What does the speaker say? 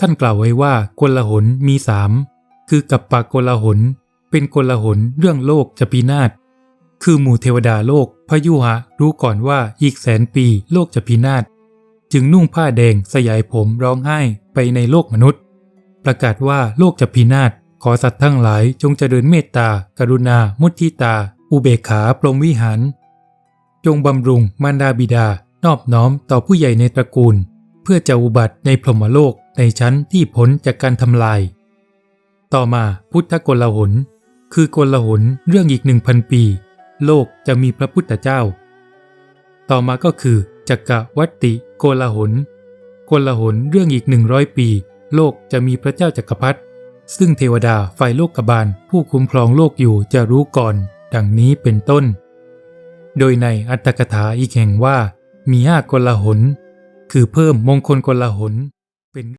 ท่านกล่าวไว้ว่ากลหนมีสามคือกับปากกลหน เป็นกลหนเรื่องโลกจะพินาศ คือหมู่เทวดาโลกพยุหะรู้ก่อนว่าอีกแสนปีโลกจะพินาศ จึงนุ่งผ้าแดงสยายผมร้องไห้ไปในโลกมนุษย์ ประกาศว่าโลกจะพินาศ ขอสัตว์ทั้งหลายจงเจริญเมตตา กรุณา มุทิตา อุเบกขาพรมวิหาร จงบำรุงมารดาบิดา นอบน้อมต่อผู้ใหญ่ในตระกูล เพื่อจะอุบัติในพรหมโลก ในชั้นที่พ้นจากการทำลาย ต่อมาพุทธกลหน คือกลหนเรื่องอีกหนึ่งพันปี โลกจะมีพระพุทธเจ้า ต่อมาก็คือจักรวัตติโกลหนโกลหนเรื่องอีกหนึ่งร้อยปี โลกจะมีพระเจ้าจักรพรรดิซึ่งเทวดาฝ่ายโลกบาลผู้คุ้มครองโลกอยู่จะรู้ก่อน ดังนี้เป็นต้น โดยในอัตถกถาอีกแห่งว่า มีห้ากลหน คือเพิ่มมงคลกลหนเป็น